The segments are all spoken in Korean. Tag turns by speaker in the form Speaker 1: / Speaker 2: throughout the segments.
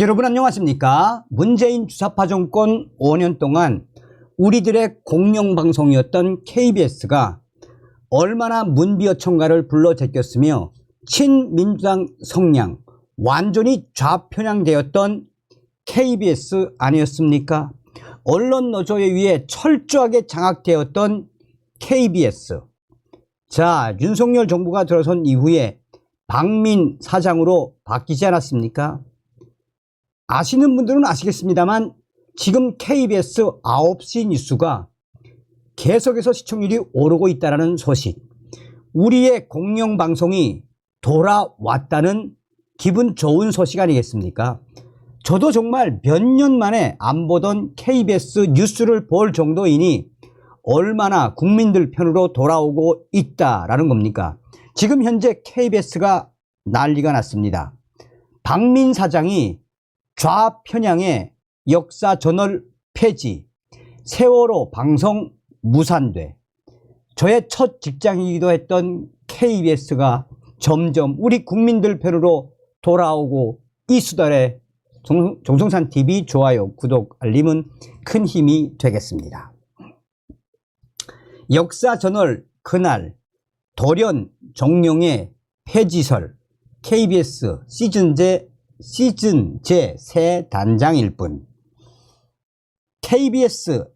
Speaker 1: 여러분 안녕하십니까? 문재인 주사파 정권 5년 동안 우리들의 공영방송이었던 KBS가 얼마나 문비어천가를 불러 제꼈으며 친민주당 성향, 완전히 좌편향되었던 KBS 아니었습니까? 언론 노조에 의해 철저하게 장악되었던 KBS. 자, 윤석열 정부가 들어선 이후에 박민 사장으로 바뀌지 않았습니까? 아시는 분들은 아시겠습니다만 지금 KBS 9시 뉴스가 계속해서 시청률이 오르고 있다는 소식. 우리의 공영방송이 돌아왔다는 기분 좋은 소식 아니겠습니까? 저도 정말 몇 년 만에 안 보던 KBS 뉴스를 볼 정도이니 얼마나 국민들 편으로 돌아오고 있다라는 겁니까? 지금 현재 KBS가 난리가 났습니다. 박민 사장이 좌편향의 역사 저널 폐지, 세월호 방송 무산돼. 저의 첫 직장이기도 했던 KBS가 점점 우리 국민들 편으로 돌아오고 이 수달에 종- 종성산 TV 좋아요, 구독, 알림은 큰 힘이 되겠습니다. 역사 저널 그날 돌연 정룡의 폐지설 KBS 시즌제 시즌 제3 단장일 뿐 KBS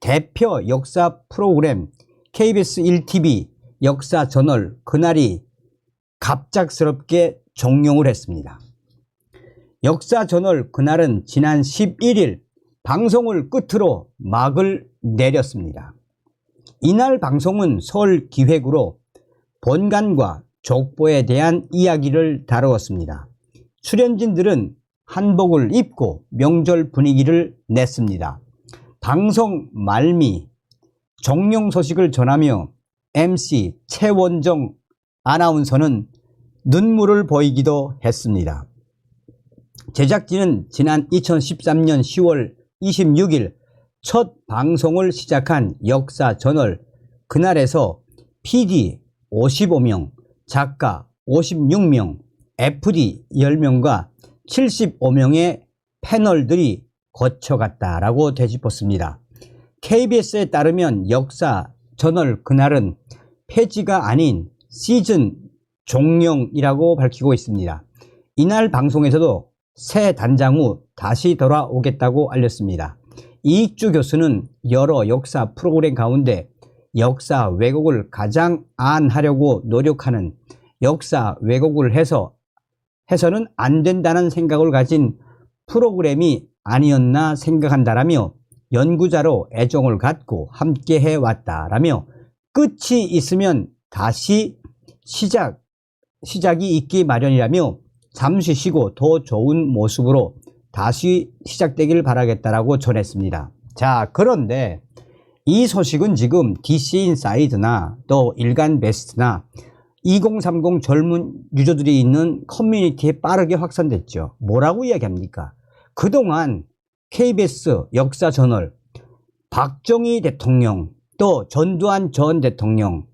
Speaker 1: 대표 역사 프로그램 KBS 1TV 역사 저널 그날이 갑작스럽게 종용을 했습니다. 역사 저널 그날은 지난 11일 방송을 끝으로 막을 내렸습니다. 이날 방송은 서울 기획으로 본관과 족보에 대한 이야기를 다루었습니다. 출연진들은 한복을 입고 명절 분위기를 냈습니다. 방송 말미 종용 소식을 전하며 MC 최원정 아나운서는 눈물을 보이기도 했습니다. 제작진은 지난 2013년 10월 26일 첫 방송을 시작한 역사 저널 그날에서 PD 55명, 작가 56명, FD 10명과 75명의 패널들이 거쳐갔다라고 되짚었습니다. KBS에 따르면 역사 저널 그날은 폐지가 아닌 시즌 종영이라고 밝히고 있습니다. 이날 방송에서도 새 단장 후 다시 돌아오겠다고 알렸습니다. 이익주 교수는 여러 역사 프로그램 가운데 역사 왜곡을 가장 안 하려고 노력하는 역사 왜곡을 해서 해서는 안 된다는 생각을 가진 프로그램이 아니었나 생각한다라며 연구자로 애정을 갖고 함께 해왔다라며 끝이 있으면 다시 시작, 시작이 있기 마련이라며 잠시 쉬고 더 좋은 모습으로 다시 시작되기를 바라겠다라고 전했습니다. 자, 그런데 이 소식은 지금 DC 인사이드나 또 일간 베스트나 2030 젊은 유저들이 있는 커뮤니티에 빠르게 확산됐죠. 뭐라고 이야기합니까? 그동안 KBS 역사 저널 박정희 대통령 또 전두환 전 대통령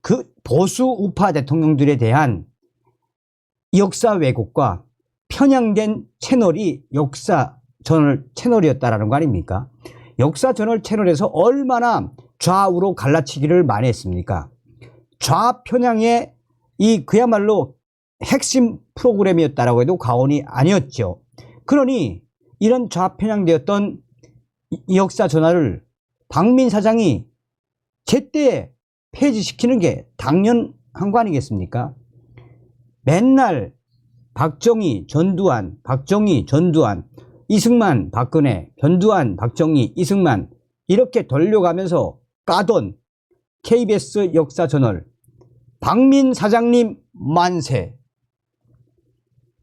Speaker 1: 그 보수 우파 대통령들에 대한 역사 왜곡과 편향된 채널이 역사 저널 채널이었다라는 거 아닙니까? 역사 저널 채널에서 얼마나 좌우로 갈라치기를 많이 했습니까? 좌편향의 이 그야말로 핵심 프로그램이었다라고 해도 과언이 아니었죠. 그러니 이런 좌편향되었던 이- 이 역사 전화를 박민 사장이 제때 폐지시키는 게 당연한 거 아니겠습니까? 맨날 박정희, 전두환, 박정희, 전두환, 이승만, 박근혜, 전두환, 박정희, 이승만 이렇게 돌려가면서 까던 KBS 역사 저널 박민 사장님 만세.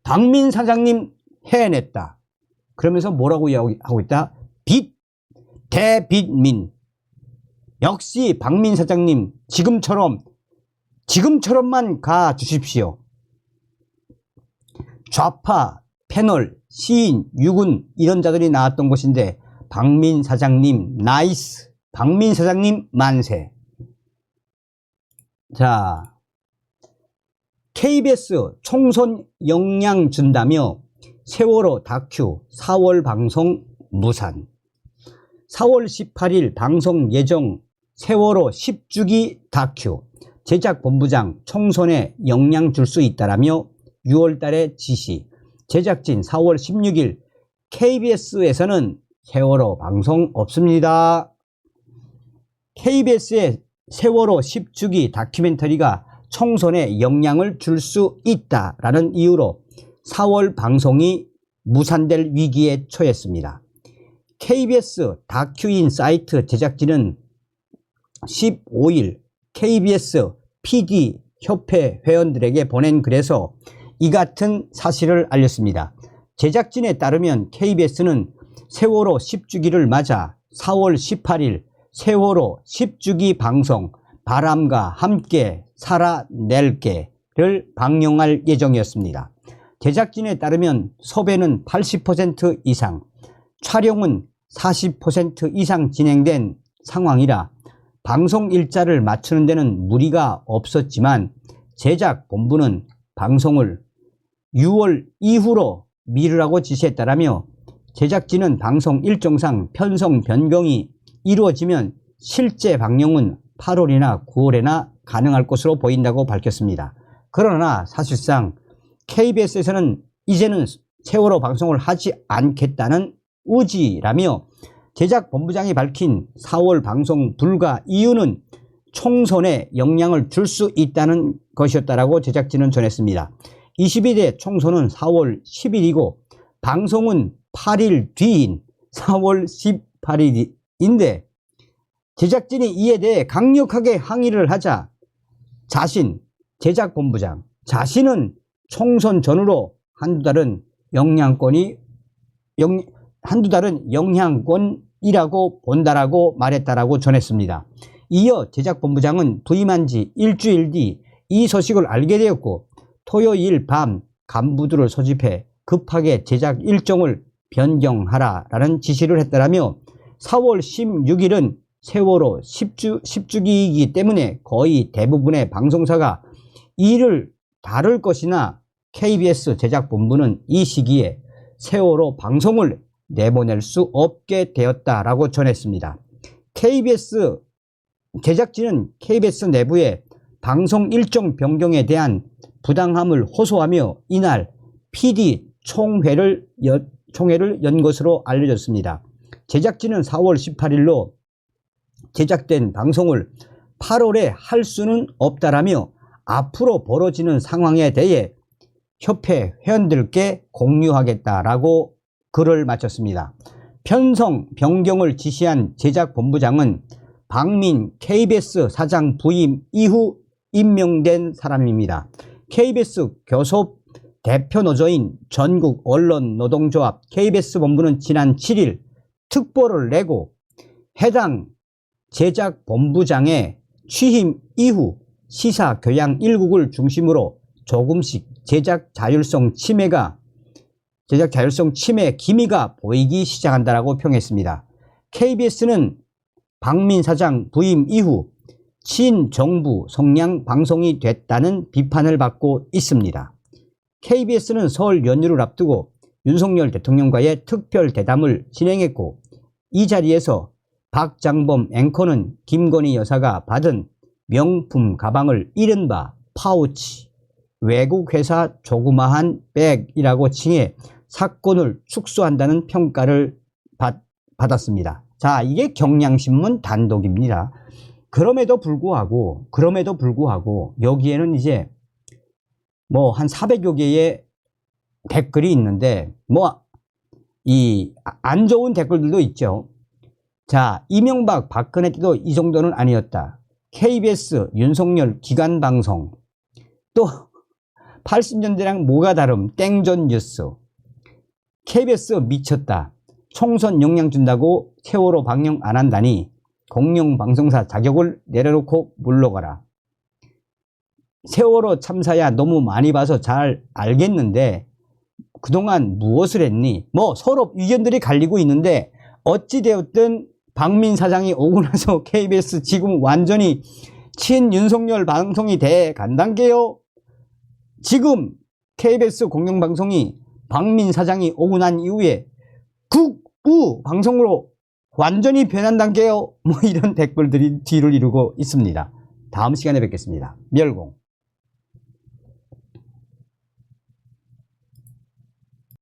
Speaker 1: 박민 사장님 해냈다. 그러면서 뭐라고 이야기하고 있다? 빛 대빛민. 역시 박민 사장님 지금처럼 지금처럼만 가 주십시오. 좌파 패널 시인 유군 이런 자들이 나왔던 곳인데 박민 사장님 나이스. 박민 사장님 만세 자 KBS 총선 역량 준다며 세월호 다큐 4월 방송 무산. 4월 18일 방송 예정 세월호 10주기 다큐. 제작본부장 총선에 영향 줄 수 있다라며 6월 달에 지시. 제작진 4월 16일 KBS에서는 세월호 방송 없습니다. KBS의 세월호 10주기 다큐멘터리가 총선에 영향을 줄 수 있다라는 이유로 4월 방송이 무산될 위기에 처했습니다. KBS 다큐인 사이트 제작진은 15일 KBS PD 협회 회원들에게 보낸 글에서 이 같은 사실을 알렸습니다. 제작진에 따르면 KBS는 세월호 10주기를 맞아 4월 18일 세월호 10주기 방송 바람과 함께 살아낼게를 방영할 예정이었습니다. 제작진에 따르면 섭외는 80% 이상, 촬영은 40% 이상 진행된 상황이라 방송 일자를 맞추는 데는 무리가 없었지만 제작 본부는 방송을 6월 이후로 미루라고 지시했다라며 제작진은 방송 일정상 편성 변경이 이루어지면 실제 방영은 8월이나 9월에나 가능할 것으로 보인다고 밝혔습니다. 그러나 사실상 KBS에서는 이제는 세월호 방송을 하지 않겠다는 의지라며 제작 본부장이 밝힌 4월 방송 불가 이유는 총선에 영향을 줄 수 있다는 것이었다라고 제작진은 전했습니다. 22대 총선은 4월 10일이고 방송은 8일 뒤인 4월 18일 인데 제작진이 이에 대해 강력하게 항의를 하자 자신 제작본부장 자신은 총선 전후로 한두 달은 영향권이 영, 한두 달은 영향권이라고 본다라고 말했다라고 전했습니다. 이어 제작본부장은 부임한 지 일주일 뒤 이 소식을 알게 되었고 토요일 밤 간부들을 소집해 급하게 제작 일정을 변경하라라는 지시를 했다라며 4월 16일은 세월호 10주, 10주기이기 때문에 거의 대부분의 방송사가 이를 다룰 것이나 KBS 제작본부는 이 시기에 세월호 방송을 내보낼 수 없게 되었다라고 전했습니다. KBS 제작진은 KBS 내부에 방송 일정 변경에 대한 부당함을 호소하며 이날 PD 총회를 연, 총회를 연 것으로 알려졌습니다. 제작진은 4월 18일로 제작된 방송을 8월에 할 수는 없다라며 앞으로 벌어지는 상황에 대해 협회 회원들께 공유하겠다라고 글을 마쳤습니다. 편성 변경을 지시한 제작본부장은 박민 KBS 사장 부임 이후 임명된 사람입니다. KBS 교섭 대표 노조인 전국 언론 노동조합 KBS 본부는 지난 7일 특보를 내고 해당 제작 본부장의 취임 이후 시사 교양 일국을 중심으로 조금씩 제작 자율성 침해가 제작 자율성 침해 기미가 보이기 시작한다라고 평했습니다. KBS는 박민 사장 부임 이후 친정부 성향 방송이 됐다는 비판을 받고 있습니다. KBS는 설 연휴를 앞두고 윤석열 대통령과의 특별 대담을 진행했고 이 자리에서 박장범 앵커는 김건희 여사가 받은 명품 가방을 이른바 파우치, 외국 회사 조그마한 백이라고 칭해 사건을 축소한다는 평가를 받, 받았습니다. 자, 이게 경향신문 단독입니다. 그럼에도 불구하고, 그럼에도 불구하고, 여기에는 이제 뭐 한 400여 개의 댓글이 있는데, 뭐, 이 안 좋은 댓글들도 있죠. 자, 이명박, 박근혜 때도 이 정도는 아니었다. KBS, 윤석열 기간 방송. 또 80년대랑 뭐가 다름? 땡전 뉴스. KBS 미쳤다. 총선 영향 준다고 세월호 방영 안 한다니 공영방송사 자격을 내려놓고 물러가라. 세월호 참사야 너무 많이 봐서 잘 알겠는데 그동안 무엇을 했니? 뭐 서로 의견들이 갈리고 있는데 어찌되었든 박민 사장이 오고 나서 KBS 지금 완전히 친 윤석열 방송이 돼 간단게요. 지금 KBS 공영방송이 박민 사장이 오고 난 이후에 국우 방송으로 완전히 변한 단계요. 뭐 이런 댓글들이 뒤를 이루고 있습니다. 다음 시간에 뵙겠습니다. 멸공.